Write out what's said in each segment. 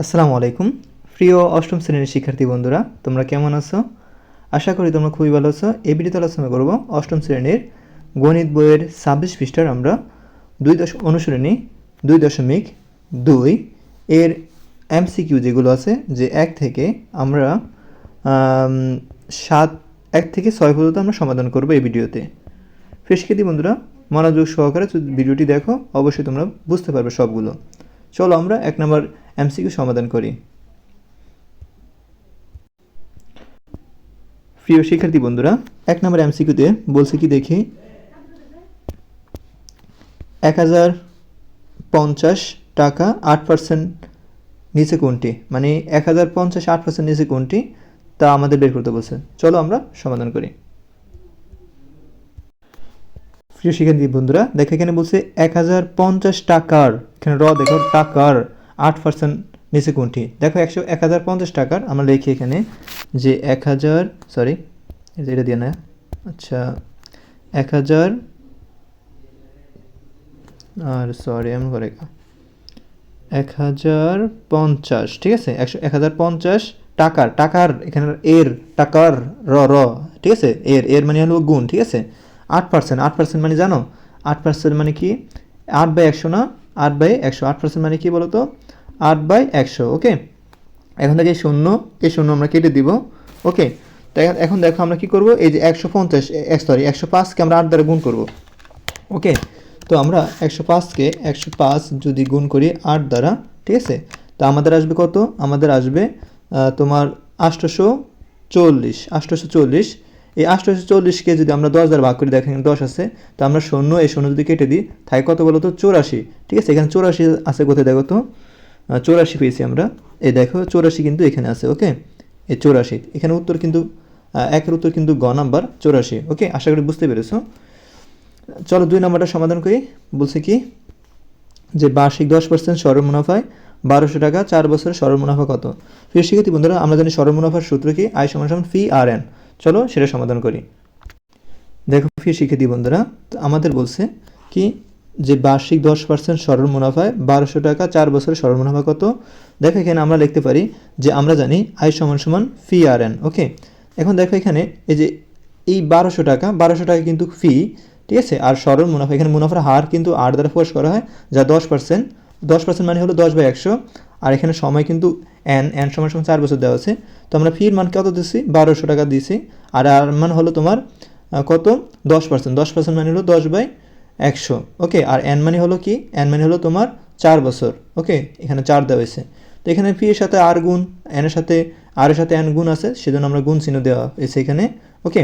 আসসালামু আলাইকুম। প্রিয় অষ্টম শ্রেণির শিক্ষার্থী বন্ধুরা, তোমরা কেমন আছো? আশা করি তোমরা খুবই ভালো আছো। এই ভিডিওতে আলোচনা করব অষ্টম শ্রেণির গণিত বইয়ের ছাব্বিশ পৃষ্ঠার আমরা দুই দশ অনুশ্রেণী দুই দশমিক দুই এর এমসিকিউ যেগুলো আছে, যে এক থেকে আমরা সাত, এক থেকে ছয় পর্যন্ত আমরা সমাধান করব এই ভিডিওতে। শিক্ষার্থী বন্ধুরা, মনোযোগ সহকারে ভিডিওটি দেখো, অবশ্যই তোমরা বুঝতে পারবে সবগুলো। চলো আমরা এক নম্বর এমসিকিউ সমাধান করি। প্রিয় শিক্ষার্থী বন্ধুরা, এক নম্বর এমসিকিউতে বলছে কি দেখি? এক হাজার পঞ্চাশ টাকা আট পার্সেন্ট নিচে কোনটি? মানে এক হাজার পঞ্চাশ আট পার্সেন্ট নিচে কোনটি? তা আমাদের বের করতে বলছে। চলো আমরা সমাধান করি। প্রিয় শিক্ষার্থী বন্ধুরা, দেখো এখানে বলছে এক হাজার পঞ্চাশ টাকার। এখানে র দেখো, টাকার। আট পার্সেন্ট নিচে কোনটি? দেখো একশো এক হাজার পঞ্চাশ টাকার, আমরা লিখি এখানে যে এক হাজার সরি এটা দিয়ে না আচ্ছা এক হাজার, আর সরি এমন করে এক হাজার পঞ্চাশ, ঠিক আছে? একশো এক হাজার পঞ্চাশ টাকার টাকার, এখানে এর, টাকার, র র, ঠিক আছে? এর এর মানে হলো গুণ, ঠিক আছে? আট পার্সেন্ট আট পার্সেন্ট মানে জানো? আট পার্সেন্ট মানে কি? আট বাই একশো না? আট বাই একশো আট পার্সেন্ট মানে কী বলো তো আট বাই একশো, ওকে? এখন থেকে শূন্য, এই শূন্য আমরা কেটে দিব, ওকে? তো এখন- দেখো আমরা কি করব? এই যে একশো পঞ্চাশ এক সরি একশো পাঁচকে আমরা আট দ্বারা গুণ করব, ওকে? তো আমরা একশো পাঁচকে একশো পাঁচ যদি গুণ করি আট দ্বারা, ঠিক আছে? তো আমাদের আসবে কত? আমাদের আসবে তোমার আষ্টশো চল্লিশ আষ্টশো চল্লিশ। এই আষ্টশো চল্লিশকে যদি আমরা দশ দ্বারা ভাগ করি, দেখেন দশ আছে, তো আমরা শূন্য, এই শূন্য যদি কেটে দিই, তাই কত বলো তো? চৌরাশি। ঠিক আছে, এখানে চৌরাশি আছে কোথায় দেখো তো? চৌরাশি পেয়েছি আমরা। এই দেখো, চৌরাশি কিন্তু এখানে আছে ওকে এই চৌরাশি। এখানে উত্তর কিন্তু একের উত্তর কিন্তু গ নাম্বার, চৌরাশি ওকে আশা করি বুঝতে পেরেছ। চলো দুই নম্বরটা সমাধান করি। বলছে কি, যে বার্ষিক দশ পার্সেন্ট সরল মুনাফায় বারোশো টাকা, চার বছরের সরল মুনাফা কত? প্রিয় শিক্ষার্থী বন্ধুরা, আমরা জানি সরল মুনাফার সূত্র কি? আয় সমান সমান ফি আর এন চলো সেটা সমাধান করি। দেখো প্রিয় শিক্ষার্থী বন্ধুরা আমাদের বলছে কি যে বার্ষিক দশ পার্সেন্ট সরল মুনাফায় বারোশো টাকা, চার বছরের সরল মুনাফা কত? দেখো এখানে আমরা লিখতে পারি যে আমরা জানি আয় সমান সমান ফি আর এন, ওকে? এখন দেখো এখানে এই যে এই বারোশো টাকা বারোশো টাকা কিন্তু ফি, ঠিক আছে? আর সরল মুনাফা, এখানে মুনাফার হার কিন্তু আট দ্বারা প্রকাশ করা হয়, যা দশ পার্সেন্ট দশ পার্সেন্ট মানে হলো দশ বাই একশো। আর এখানে সময় কিন্তু এন এন সমান সময় চার বছর দেওয়া আছে। তো আমরা ফির মান কত দিচ্ছি বারোশো টাকা দিয়েছি আর আর মান হলো তোমার কত? দশ পার্সেন্ট দশ পার্সেন্ট মানে হলো দশ বাই একশো। ওকে আর এন মানে হলো কি? এন মানে হলো তোমার চার বছর। ওকে এখানে চার দেওয়া হয়েছে। তো এখানে ফি এর সাথে আর গুণ এনের সাথে আর এর সাথে এন গুণ আছে, সেজন্য আমরা গুণ চিহ্ন দেওয়া হয়েছে এখানে। ওকে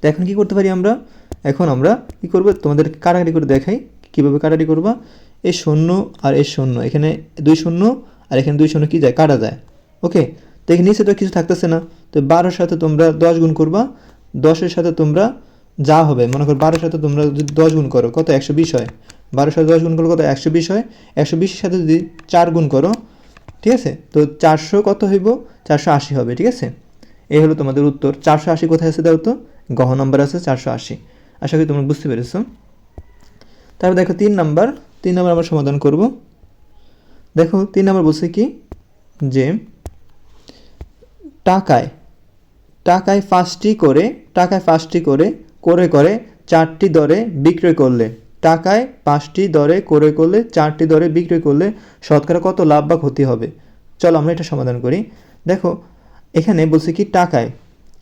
তো এখন কি করতে পারি আমরা? এখন আমরা কি করব? তোমাদের কাটাকাটি করে দেখাই, কীভাবে কাটাকাটি করবা? এই শূন্য আর এই শূন্য। এখানে দুই শূন্য আর এখানে দুই শূন্য কি যায়? কাটা যায়। ওকে? তো এখানে নিচে তো কিছু থাকতেছে না। তো বারোর সাথে তোমরা দশ গুণ করবা। দশের সাথে তোমরা যা হবে, মনে করো বারোর সাথে তোমরা যদি দশ গুণ করো, কত? একশো বিশ হয়। বারোর সাথে দশ গুণ করো কত? একশো বিশ হয়। একশো বিশের সাথে যদি চার গুণ করো, ঠিক আছে? তো চারশো কত হইব? চারশো আশি হবে, ঠিক আছে? এই হলো তোমাদের উত্তর। চারশো আশি কোথায় আছে দাও তো? গহ নম্বর আছে চারশো আশি। আশা করি তোমরা বুঝতে পেরেছ। তারপর দেখো তিন নাম্বার। তিন নাম্বার আমরা সমাধান করব। দেখো, তিন নাম্বার বলছে কি? যে টাকায় টাকায় পাঁচটি করে, টাকায় পাঁচটি করে করে করে চারটি দরে বিক্রয় করলে, টাকায় পাঁচটি দরে, করে, করলে চারটি দরে বিক্রয় করলে শতকরা কত লাভ বা ক্ষতি হবে? চলো আমরা এটা সমাধান করি। দেখো, এখানে বলছে কি টাকায়।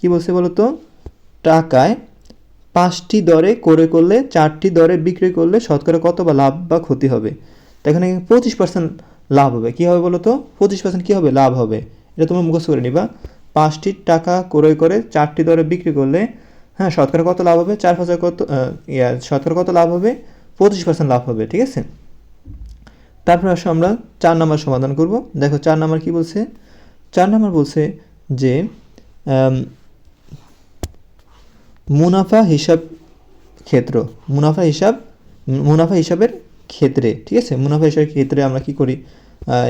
কি বলছে বলো তো টাকায় পাঁচটি দরে করে করলে, চারটি দরে বিক্রি করলে শতকরা কত বা লাভ বা ক্ষতি হবে? তো এখানে পঁচিশ পার্সেন্ট লাভ হবে। কী হবে বলো তো পঁচিশ পার্সেন্ট কী হবে? লাভ হবে। এটা তোমরা মুখস্থ করে নিবা। পাঁচটি টাকা ক্রয় করে চারটি দরে বিক্রি করলে হ্যাঁ শতকরা কত লাভ হবে? চার পাঁচ কত ইয়া, শতকরা কত লাভ হবে? পঁচিশ পার্সেন্ট লাভ হবে, ঠিক আছে? তারপর আসো আমরা চার নাম্বার সমাধান করব। দেখো, চার নাম্বার কি বলছে? চার নাম্বার বলছে যে মুনাফা হিসাব ক্ষেত্র। মুনাফা হিসাব, মুনাফা হিসাবের ক্ষেত্রে, ঠিক আছে? মুনাফা হিসাবের ক্ষেত্রে আমরা কি করি?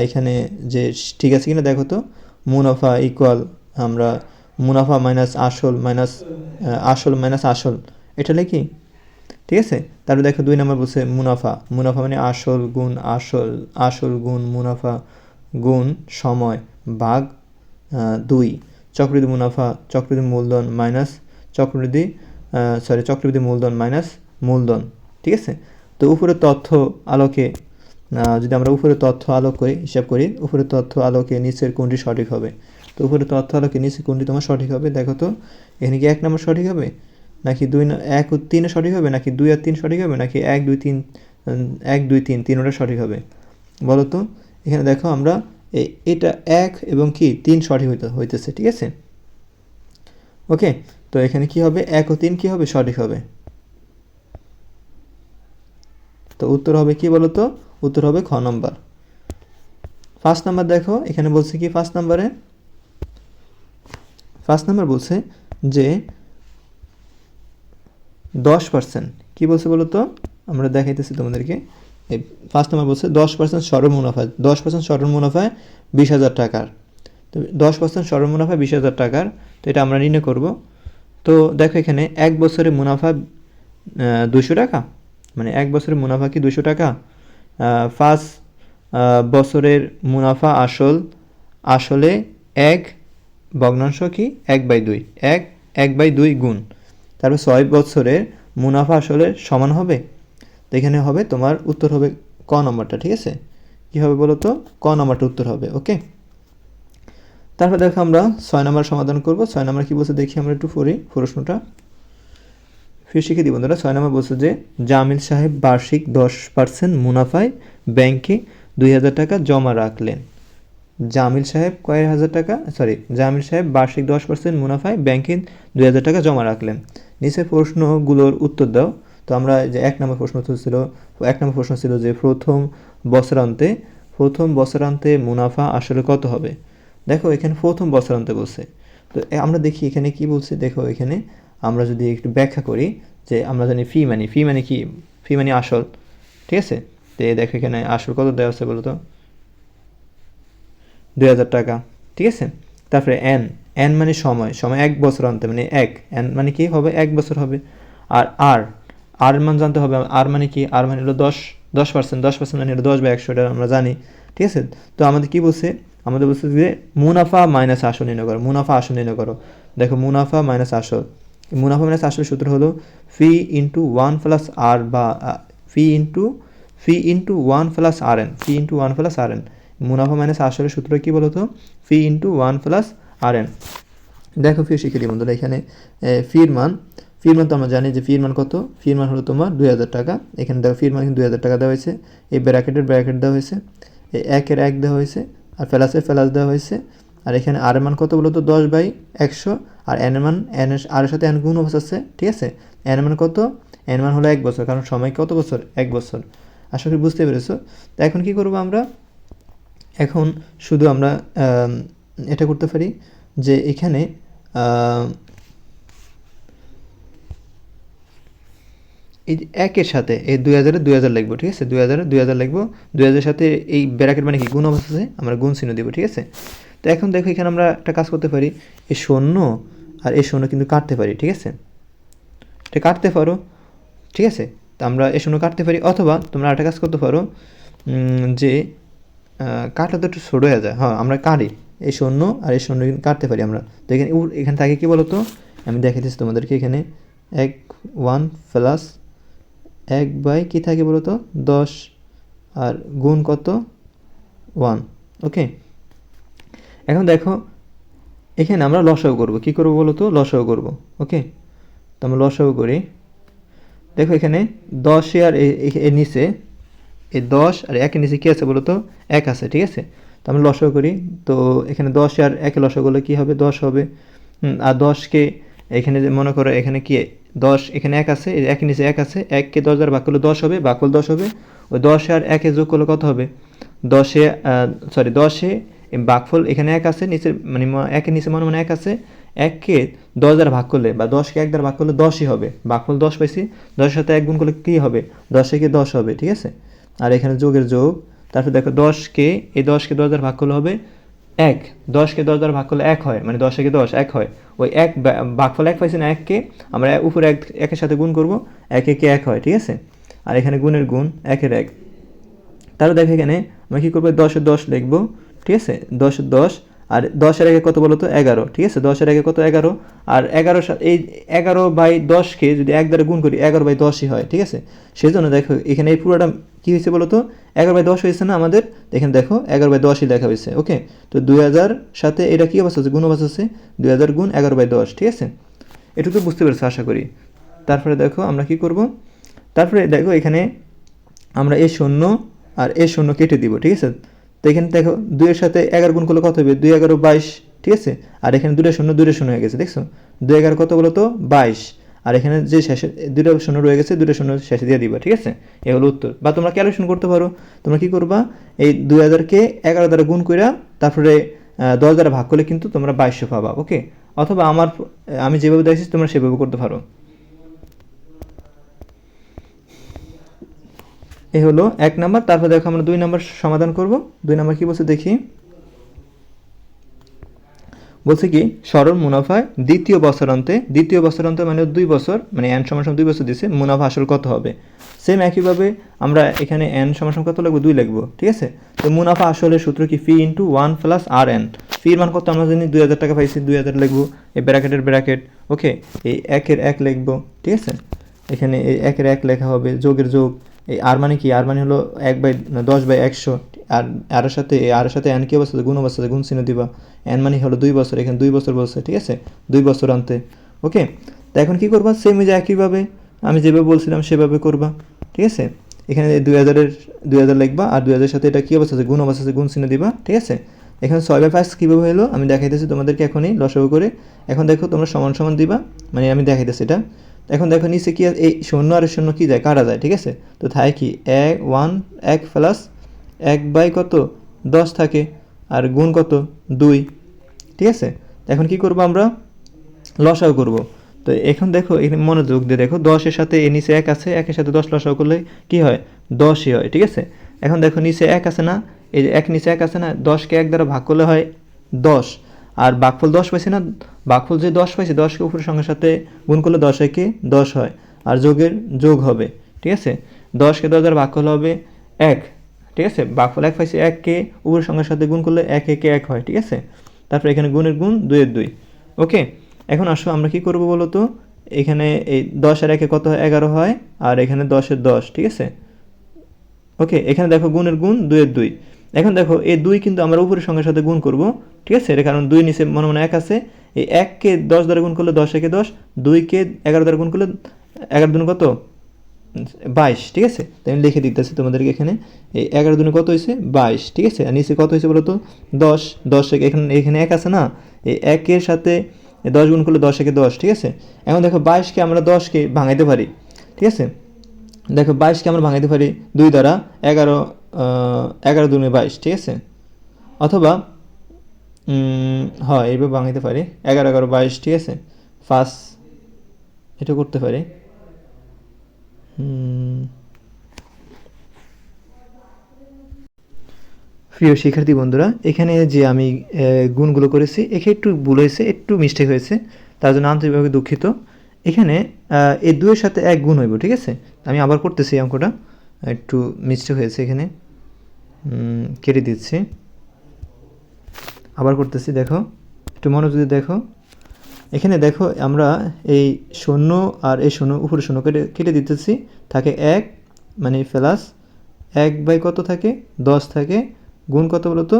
এখানে যে ঠিক আছে কিনা দেখো তো। মুনাফা ইকুয়াল আমরা মুনাফা মাইনাস আসল মাইনাস আসল মাইনাস আসল। এটা লিখি? ঠিক আছে? তারপরে দেখো দুই নম্বর বলছে মুনাফা। মুনাফা মানে আসল গুণ আসল আসল গুণ মুনাফা গুণ সময় ভাগ দুই। চক্রবৃদ্ধি মুনাফা, চক্রবৃদ্ধি মূলধন মাইনাস চক্রবৃদ্ধি সরি চক্রবৃদ্ধি মূলধন মাইনাস মূলধন, ঠিক আছে? তো উপরে তথ্য আলোকে যদি আমরা উপরে তথ্য আলোক করি, হিসাব করি উপরে তথ্য আলোকে নিচের কোনটি সঠিক হবে? তো উপরে তথ্য আলোকে নিচের কোনটি তোমার সঠিক হবে? দেখো তো, এখানে কি এক নম্বর সঠিক হবে? নাকি দুই এক ও তিনে সঠিক হবে? নাকি দুই আর তিন সঠিক হবে? নাকি এক, দুই, তিন এক, দুই, তিন, তিনোটা সঠিক হবে? বলো তো, এখানে দেখো আমরা এটা এক এবং কি? তিন সঠিক হইতে, হইতেছে, ঠিক আছে? ওকে তো এখানে কি হবে? এক ও তিন কি হবে? সঠিক হবে। তো উত্তর হবে কি বলো তো উত্তর হবে খ নম্বর। ফার্স্ট নাম্বার দেখো, এখানে বলছে কি ফার্স্ট নাম্বারে ফার্স্ট নাম্বার বলছে যে দশ পার্সেন্ট কী বলছে বলো তো আমরা দেখাইতেছি তোমাদেরকে। এই ফার্স্ট নাম্বার বলছে দশ পার্সেন্ট সরল মুনাফা, দশ পার্সেন্ট সরল মুনাফায় বিশ হাজার টাকার। তো দশ পার্সেন্ট সরল মুনাফা বিশ হাজার টাকার, তো এটা আমরা নির্ণয় করব। তো দেখো এখানে এক বছরে মুনাফা দুশো টাকা। মানে এক বছরের মুনাফা কি দুশো টাকা? ফার্স্ট বছরের মুনাফা আসল, আসলে এক, ভগ্নাংশ কি? এক বাই দুই। এক এক বাই দুই গুণ। তারপর ছয় বছরের মুনাফা আসলে সমান হবে? তো এখানে হবে তোমার উত্তর হবে ক নম্বরটা, ঠিক আছে? কী হবে বলো তো ক নম্বরটা উত্তর হবে, ওকে? তারপর দেখো আমরা ছয় নম্বর সমাধান করব। ছয় নম্বর কী বলছে? দেখি আমরা একটু পড়ি প্রশ্নটা। ফির শিখে দিই বন্ধুরা, ছয় নম্বর বলছে যে, জামিল সাহেব বার্ষিক দশ পার্সেন্ট মুনাফায় ব্যাংকে দুই হাজার টাকা জমা রাখলেন। জামিল সাহেব কয়েক হাজার টাকা? সরি জামিল সাহেব বার্ষিক দশ পার্সেন্ট মুনাফায় ব্যাংকে দুই হাজার টাকা জমা রাখলেন। নিচের প্রশ্নগুলোর উত্তর দাও। তো আমরা যে এক নম্বর প্রশ্ন ছিল, এক নম্বর প্রশ্ন ছিল যে, প্রথম বছরান্তে প্রথম বছরান্তে মুনাফা আসলে কত হবে? দেখো এখানে প্রথম বছরান্তে বলছে। তো আমরা দেখি এখানে কি বলছে? দেখো এখানে আমরা যদি একটু ব্যাখ্যা করি যে আমরা জানি ফি মানি ফি মানে কি? ফি মানে আসল, ঠিক আছে? তো দেখো এখানে আসল কত দেওয়া আছে বলতো? দুই হাজার টাকা, ঠিক আছে? তারপরে এন এন মানে সময় সময় এক বছর আনতে মানে এক এন মানে কি হবে? এক বছর হবে। আর আর আর মান জানতে হবে আর মানে কি? আর মানে হলো দশ দশ পার্সেন্ট দশ পার্সেন্ট মানে হলো দশ বা একশো আমরা জানি, ঠিক আছে? তো আমাদের কি বলছে? আমাদের বলছে যে মুনাফা মাইনাস আসল নির্ণয় করো, মুনাফা আসল নির্ণয় করো। দেখো মুনাফা মাইনাস আসল। মুনাফা মাইনাস আসল সূত্র হলো P into one plus r বা P into P into one plus r n P into one plus r n মুনাফা মাইনাস আসলের সূত্র কী বলতো? P into one plus r n দেখো ফি শিখে বন্ধুরা এখানে। ফির মান ফির মান তো আমরা জানি যে ফির মান কত? ফির মান হলো তোমার দুই হাজার টাকা। এখানে দেখো ফির মান কিন্তু দুই হাজার টাকা দেওয়া হয়েছে। এই ব্র্যাকেটের ব্র্যাকেট দেওয়া হয়েছে। একের এক দেওয়া হয়েছে। আর ফেলাসের ফেলাস দেওয়া হয়েছে। আর এখানে আর মান কত বলতো দশ বাই একশো। আর এন মান এন আর সাথে এন গুণ আছে, ঠিক আছে? এন মান কত? এন মান হলো এক বছর, কারণ সময় কত বছর? এক বছর। আশা করি বুঝতে পেরেছ। তো এখন কি করব আমরা? এখন শুধু আমরা এটা করতে পারি যে এখানে এই একের সাথে, এই দুই হাজারে দুই হাজার লিখব, ঠিক আছে? দুই হাজারে দুই হাজার লিখব। দুই হাজারের সাথে এই ব্র্যাকেট মানে কি? গুণ অবস্থা আছে, আমরা গুণ চিহ্ন দেবো, ঠিক আছে? তো এখন দেখো, এখানে আমরা একটা কাজ করতে পারি। এই শূন্য আর এই শূন্য কিন্তু কাটতে পারি, ঠিক আছে? এটা কাটতে পারো, ঠিক আছে? তো আমরা এই শূন্য কাটতে পারি, অথবা তোমরা একটা কাজ করতে পারো যে কাটলে তো একটু ছোটো হয়ে যায়। হ্যাঁ আমরা কাটি। এই শূন্য আর এই শূন্য কিন্তু কাটতে পারি আমরা। তো এখানে এখানে থাকে কি বলতো? আমি দেখাইতেছি তোমাদেরকে এখানে। এক, ওয়ান, প্লাস এক বাই কী থাকে বলতো? দশ। আর গুণ কত? ওয়ান। ওকে? এখন দেখো, এখানে আমরা লসাগু করব। কি করব বলো তো লসাগু করব। ওকে? তো আমরা লসাগু করি। দেখো এখানে দশে আর এ- নিচে এই দশ আর একের নিচে কী আছে বলো তো এক আছে, ঠিক আছে? তো আমরা লসাগু করি। তো এখানে দশ আর একে লসাগু করলে কী হবে? দশ হবে। আর দশকে এখানে যে মনে করো, এখানে কি দশ এখানে এক আছে একের নিচে এক আছে, এককে দশ দ্বারা ভাগ করলে দশ হবে, ভাগ করলে দশ হবে, ওই দশ আর একে যোগ করলে কত হবে? দশে সরি দশে ভাগফল এখানে এক আছে, নিচের মানে একের নিচে মনে মনে এক আছে, এককে দশ দ্বারা ভাগ করলে বা দশকে এক দ্বারা ভাগ করলে দশই হবে। ভাগফল দশ পাইছি, দশের সাথে এক গুণ করলে কী হবে? দশে কি দশ হবে, ঠিক আছে? আর এখানে যোগের যোগ, তারপর দেখো দশকে, এই দশকে দশ দ্বারা ভাগ করলে হবে এক দশকে দশ দ্বারা ভাগ করলে এক হয় মানে দশ একে দশ, এক হয়। ওই এক ভাগফল এক পাইছি না এককে, আমরা উপরে এক, একের সাথে গুণ করব, এক একে এক হয়, ঠিক আছে? আর এখানে গুণের গুণ একের এক। তাহলে দেখো এখানে আমরা কী করব? দশের দশ লিখব, ঠিক আছে? দশ দশ, আর দশের আগে কত বলো তো? এগারো, ঠিক আছে? দশের আগে কত? এগারো। আর এগারো এই এগারো বাই দশকে যদি এক দ্বারা গুণ করি, এগারো বাই দশই হয়, ঠিক আছে? সেই জন্য দেখো এখানে এই পুরোটা কী হয়েছে বলো তো এগারো বাই দশ হয়েছে না আমাদের? এখানে দেখো, এগারো বাই দশই লেখা হয়েছে, ওকে? তো দুই হাজার সাথে এটা কী অবস্থা আছে? গুণ অবস্থা আছে? দুই হাজার গুণ এগারো বাই দশ, ঠিক আছে? এটুকু বুঝতে পেরেছ, আশা করি। তারপরে দেখো আমরা কি করব? তারপরে দেখো এখানে আমরা এ শূন্য আর এ শূন্য কেটে দিব, ঠিক আছে? তো এখানে দেখো, দুইয়ের সাথে এগারো গুণ করলে কত হবে? দুই এগারো বাইশ, ঠিক আছে? আর এখানে দুটো শূন্য দুটো শূন্য হয়ে গেছে, দেখছ? দুই এগারো কত বলো তো বাইশ। আর এখানে যে শেষে দুটো শূন্য রয়ে গেছে দুটো শূন্য শেষে দিয়ে দিবা, ঠিক আছে? এ হলো উত্তর। বা তোমরা ক্যালকুলেশন করতে পারো। তোমরা কি করবা? এই দুই হাজারকে এগারো দ্বারা গুণ কইরা তারপরে দশ দ্বারা ভাগ করলে কিন্তু তোমরা বাইশশো পাবা, ওকে? অথবা আমার আমি যেভাবে দেখছি তোমরা সেভাবে করতে পারো। এ হলো এক নাম্বার। তারপর দেখো আমরা দুই নাম্বার সমাধান করব। দুই নাম্বার কি বলছে? দেখি। বলছে কি সরল মুনাফায় দ্বিতীয় বছরান্তে দ্বিতীয় বছরান্তে মানে দুই বছর মানে এন সমান দুই বছর দিছে, মুনাফা আসল কত হবে? সেম একইভাবে আমরা এখানে এন সমান কত লিখব? দুই লিখব, ঠিক আছে? তো মুনাফা আসলের সূত্র কি? P into one plus r n ফির মান কত? আমরা জানি দুই হাজার টাকা পাইছি, দুই হাজার লিখব, এই ব্র্যাকেটের ব্র্যাকেট। ওকে, এই একের এক লিখব, ঠিক আছে? এখানে এই একের এক লেখা হবে, যোগের যোগ, এই আর মানে কি? আর মানে হলো এক বাই দশ বাই একশো। আর আর সাথে আর সাথে এন কি অবস্থা? গুণ অবস্থা, গুণ চিহ্ন দিবা। এন মানে হলো দুই বছর, এখানে দুই বছর বলছে, ঠিক আছে? দুই বছর আনতে ওকে? তো এখন কি করবা? সেম যে একইভাবে, আমি যেভাবে বলছিলাম সেভাবে করবা, ঠিক আছে? এখানে দুই হাজারের, দুই হাজার লিখবা, আর দুই হাজারের সাথে এটা কী অবস্থা? আছে গুণ অবস্থা আছে গুণ চিহ্ন দিবা, ঠিক আছে? এখানে ছয় বাই পাঁচ কীভাবে হলো? আমি দেখাইতেছি তোমাদেরকে এখনই, লসাগু করে। এখন দেখো তোমরা সমান সমান দিবা মানে আমি দেখাইতেছি এটা। এখন দেখো নিচে কি? এই শূন্য আর শূন্য কি যায়? কাটা যায়? ঠিক আছে? তো থাকে কি? এক ওয়ান, এক প্লাস এক বাই কত? দশ থাকে। আর গুণ কত? দুই। ঠিক আছে? এখন কি করব আমরা? লসাও করব। তো এখন দেখো, এখানে মনোযোগ দিয়ে দেখো, দশের সাথে এ নিচে এক আছে, একের সাথে দশ লসাও করলে কি হয়? দশই হয়, ঠিক আছে? এখন দেখো, নিচে এক আছে না? এই যে এক নিচে এক আছে না? দশকে এক দ্বারা ভাগ করলে হয় দশ। আর বাঘফল দশ পাইছে না? বাঘফল যে দশ পাইছে, দশকে উপরের সঙ্গে সাথে গুণ করলে দশ একে দশ হয়। আর যোগের যোগ হবে, ঠিক আছে? দশকে দশ দ্বারা ভাগ করলে হবে এক। ঠিক আছে? বাঘফল এক পাইছে এককে উপরের সঙ্গে সাথে গুণ করলে এক একে এক হয়, ঠিক আছে? তারপরে এখানে গুণের গুণ দুইয়ের দুই। ওকে? এখন আসো, আমরা কি করব বলো তো? এখানে এই দশ আর একে কত হয়? এগারো হয়, আর এখানে দশের দশ, ঠিক আছে? ওকে? এখানে দেখো গুণের গুণ দুইয়ের দুই। এখন দেখো, এই দুই কিন্তু আমরা উপরের সঙ্গে সাথে গুণ করব, ঠিক আছে? এটা কারণ দুই নিচে মনে মনে এক আছে। এই এককে দশ দ্বারা গুণ করলে দশ, একে দশ। দুইকে এগারো দ্বারা গুণ করলে এগারো দুন কত? বাইশ, ঠিক আছে? তো আমি লিখে দিতেছি তোমাদেরকে এখানে। এই এগারো দুনে কত হয়েছে বাইশ, ঠিক আছে? আর নিচে কত হয়েছে বলো তো? দশ দশ এখানে এখানে এক আছে না? এই একের সাথে দশ গুণ করলে দশ একে দশ, ঠিক আছে? এখন দেখো বাইশকে আমরা দশকে ভাঙাইতে পারি, ঠিক আছে? দেখো বাইশকে আমরা ভাঙাইতে পারি দুই দ্বারা এগারো এগারো দুনে বাইশ, ঠিক আছে? অথবা হয়, এইভাবে ভাঙাইতে পারি। এগারো এগারো, বাইশ, ঠিক আছে? ফার্স্ট এটা করতে পারি। প্রিয় শিক্ষার্থী বন্ধুরা, এখানে যে আমি গুণগুলো করেছি এখানে একটু ভুল হয়েছে, একটু মিস্টেক হয়েছে, তার জন্য আন্তরিকভাবে দুঃখিত। এখানে এই দুইয়ের সাথে এক গুণ হইব, ঠিক আছে? আমি আবার করতেছি অঙ্কটা, একটু মিস্টেক হয়েছে এখানে। কেটে দিচ্ছি। আবার করতেছি, দেখো, একটু মনোযোগ দেখো। এখানে দেখো আমরা এই শূন্য আর এই শূন্য উপরে শূন্য কেটে কেটে দিতেছি। থাকে এক মানে প্লাস এক বাই কত থাকে? দশ থাকে। গুণ কত বলতো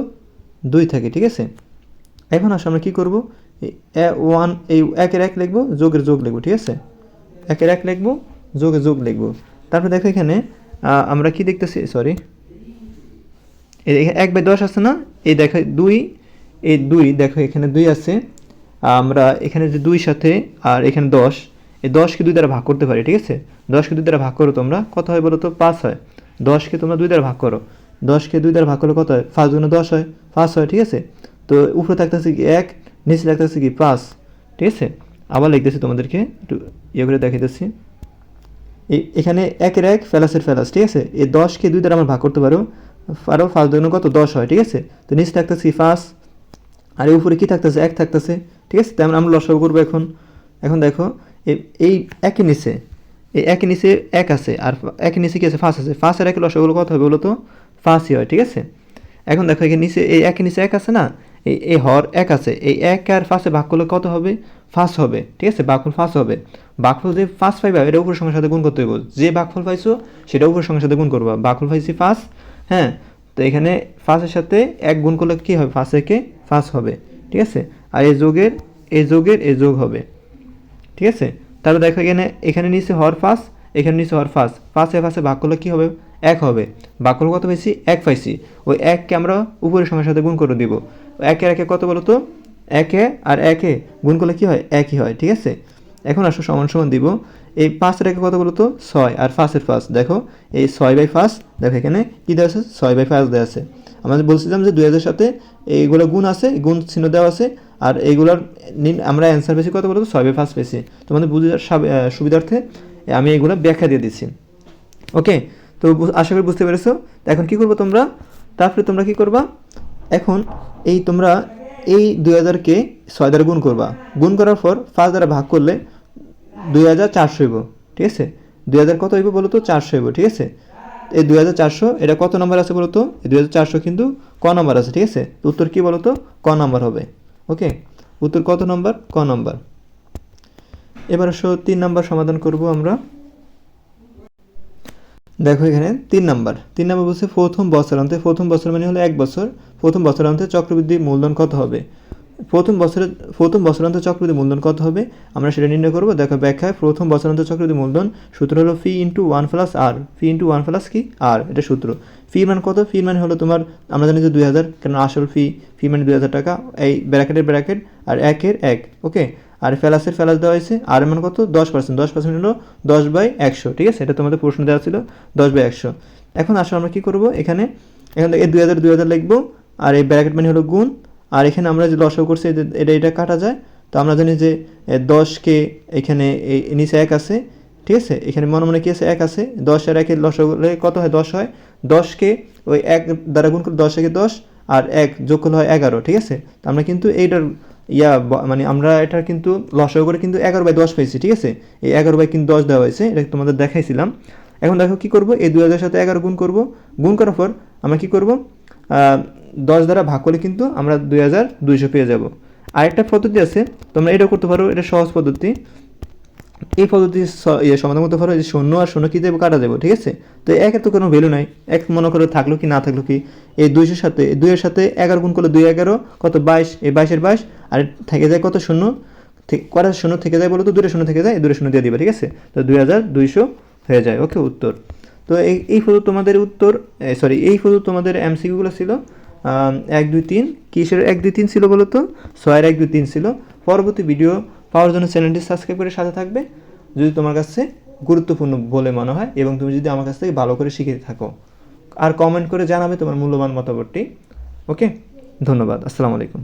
দুই থাকে, ঠিক আছে? এখন আসলে আমরা কী করব? ওয়ান, এই একের এক লিখব, যোগের যোগ লিখব, ঠিক আছে? একের এক লিখব, যোগের যোগ লিখব। তারপরে দেখো এখানে আমরা কি দেখতেছি? সরি এক বাই দশ আছে না? এই দেখো দুই, এই দুই দেখো এখানে দুই আছে। আমরা এখানে যে দুই সাথে আর এখানে দশ, এই দশকে দুই দ্বারা ভাগ করতে পারি, ঠিক আছে? দশকে দুই দ্বারা ভাগ করো তোমরা, কত হয় বলো তো? পাঁচ হয়। দশকে তোমরা দুই দ্বারা ভাগ করো। দশকে দুই দ্বারা ভাগ করলে কত হয়? পাঁচ গুণে দশ হয়। পাঁচ হয়, ঠিক আছে? তো উপরে থাকতেছে কি এক, নিচে থাকতেছে কি পাঁচ, ঠিক আছে? আবার লিখতেছি তোমাদেরকে, একটু ইয়ে করে দেখাইতেছি। এখানে একের এক, ফেলাসের ফেলাস, ঠিক আছে? এই দশকে দুই দ্বারা আমরা ভাগ করতে পারো। পারো ফার্স্ট দুগুণ কত? দশ হয়, ঠিক আছে? তো নিচে থাকতেছে পাঁচ, আর উপরে কি থাকতেছে? এক থাকতেছে। ঠিক আছে? তেমন আমরা লসাগু করব এখন। এখন দেখো এই একের নিচে, এই একের নিচে এক আছে, আর এক নিচে কি আছে? ফাঁস আছে। ফাঁসের একে লসাগুলো কত হবে বলো তো ফাঁসই হয়, ঠিক আছে? এখন দেখো এখানে নিচে, এই একের নিচে এক আছে না? এই এই হর এক আছে। এই এক আর ফার্স্টে ভাগ করলে কত হবে? ফার্স্ট হবে, ঠিক আছে? ভাগফল ফার্স্ট হবে। ভাগফল যে ফার্স্ট পাইবা, এটা উপর সঙ্গে সাথে গুণ করতে হবে যে ভাগফল পাইছো, সেটা উপর সঙ্গে সাথে গুণ করবা। ভাগফল পাইছি ফার্স্ট হ্যাঁ? তো এখানে ফার্স্টের সাথে এক গুণ করলে কী হবে? ফার্স্ট একে ফার্স্ট হবে, ঠিক আছে? আর এই যোগের এই যোগের, এ যোগ হবে। ঠিক আছে? তারপর দেখো এখানে এখানে নিচে হর ফার্স্ট এখানে নিচে হর ফার্স্ট ফার্স্টে ফার্স্টে ভাগ করলে কী হবে? এক হবে। ভাগ করলে কত পাইছি? এক পাইছি। ওই এককে আমরা উপরের সময়ের সাথে গুণ করে দিব। একে একে কত বলো তো? একে আর একে গুণ করলে কী হয়? একই হয়। ঠিক আছে? এখন আসো সমান সমান দিব। এই পাঁচের একে কত বলো তো? ছয়। আর ফার্স্টের ফার্স্ট দেখো। এই ছয় বাই ফার্স্ট দেখো এখানে কী দেওয়া আছে? ছয় বাই ফার্স্ট দেওয়া আছে। আমরা বলছিলাম যে দুই হাজার সাথে এইগুলো গুণ আছে, গুণ চিহ্ন দেওয়া আছে। আর এইগুলোর নিন- আমরা অ্যান্সার পেয়েছি কত বলো তো ছয় বাই ফার্স্ট পেয়েছি তোমাদের বুঝার সাব- সুবিধার্থে আমি এইগুলো ব্যাখ্যা দিয়ে দিচ্ছি। ওকে তো আশা করি বুঝতে পেরেছ? এখন কি করব তোমরা? তারপরে তোমরা কী করবা? এখন এই তোমরা এই দুই হাজারকে ছয় দ্বারা গুণ করবা। গুণ করার পর পাঁচ দ্বারা ভাগ করলে দুই হাজার চারশো হইব, ঠিক আছে? দুই হাজার কত হইব বলো তো? চারশো হইব, ঠিক আছে? এই দুই হাজার চারশো, এটা কত নম্বর আছে বলো তো? এই দুই হাজার চারশো কিন্তু ক নম্বর আছে, ঠিক আছে? উত্তর কী বলো তো? ক নম্বর হবে। ওকে, উত্তর কত নম্বর? ক নম্বর। এবার আসো, তিন নম্বর সমাধান করব আমরা। দেখো এখানে, তিন নাম্বার। তিন নাম্বার বলছে প্রথম বছরান্তে, প্রথম বছর মানে হলো এক বছর। প্রথম বছরান্তে চক্রবৃদ্ধি মূলধন কত হবে? প্রথম বছরে, প্রথম বছরান্ত চক্রবৃদ্ধি মূলধন কত হবে? আমরা সেটা নির্ণয় করব। দেখো, ব্যাখ্যায় প্রথম বছরান্ত চক্রবৃদ্ধি মূলধন, সূত্র হলো P into one plus r. P into one plus কি? আর, এটা সূত্র। ফি মান কত? ফি মানে হলো তোমার, আমরা জানি যে দুই হাজার কেন আসল ফি ফি মানে দুই হাজার টাকা। এই ব্র্যাকেটের ব্র্যাকেট আর একের এক, ওকে? আর ফেলাসের ফেলাস দেওয়া হয়েছে, আর মান কত? দশ পার্সেন্ট। দশ পার্সেন্ট হলো দশ বাই একশো, ঠিক আছে? এটা তোমাদের প্রশ্ন দেওয়া ছিল, দশ বাই একশো। এখন আসলে আমরা কী করব? এখানে, এখান থেকে দুই হাজার দুই হাজার লিখব, আর এই ব্র্যাকেট মানে হলো গুণ আর এখানে আমরা যে লসাগু করছি এটা এটা কাটা যায়। তো আমরা জানি যে দশকে এখানে এই নিচে এক আছে, ঠিক আছে? এখানে মনে মনে কি আছে? এক আছে। দশ আর একের করলে কত হয়? দশ হয়। দশকে ওই এক দ্বারা গুণ করে দশ একে দশ, আর এক যোগ করলে হয় এগারো, ঠিক আছে? তো আমরা কিন্তু এইটার ইয়া মানে আমরা এটার কিন্তু লসাগু করে কিন্তু এগারো বাই দশ পেয়েছি, ঠিক আছে? এই এগারো বাই কিন্তু দশ দেওয়া হয়েছে, এটা তোমাদের দেখাইছিলাম। এখন দেখো কি করব? এই দুই হাজার সাথে এগারো গুণ করব। গুণ করার পর আমরা কি করব? দশ দ্বারা ভাগ করলে কিন্তু আমরা দুই হাজার দুইশো পেয়ে যাব। আরেকটা পদ্ধতি আছে, তোমরা এটা করতে পারো, এটা সহজ পদ্ধতি। এই পদ্ধতি ইয়ে সমাধান করতে পারো যে শূন্য আর শূন্য কি দেবো কাটা দেবো ঠিক আছে? তো একের তো কোনো ভ্যালু নাই, এক মনে করো থাকল কি না থাকল কি, এই দুইশোর সাথে দুইয়ের সাথে এগারো গুণ করলে দুই এগারো, কত বাইশ, এই বাইশের বাইশ, আর থেকে যায় কত শূন্য? কটা শূন্য থেকে যায় বলো তো, দুটো শূন্য থেকে যায়, দুটো শূন্য দিয়ে দিবে, ঠিক আছে? তো দুই হাজার দুইশো হয়ে যায়, ওকে, উত্তর। তো এই এই শুধু তোমাদের উত্তর সরি এই শুধু তোমাদের এমসিকিউগুলো ছিল এক, দুই, তিন। কিসের এক, দুই, তিন ছিল বলো তো? ছয়ের এক, দুই, তিন ছিল। পরবর্তী ভিডিও পাওয়ার জন্য চ্যানেলটি সাবস্ক্রাইব করে সাথে থাকবে। যদি তোমার কাছে গুরুত্বপূর্ণ বলে মনে হয় এবং তুমি যদি আমার কাছ থেকে ভালো করে শিখে থাকো, আর কমেন্ট করে জানাবে তোমার মূল্যবান মতামতটি। ওকে ধন্যবাদ। আসসালামু আলাইকুম।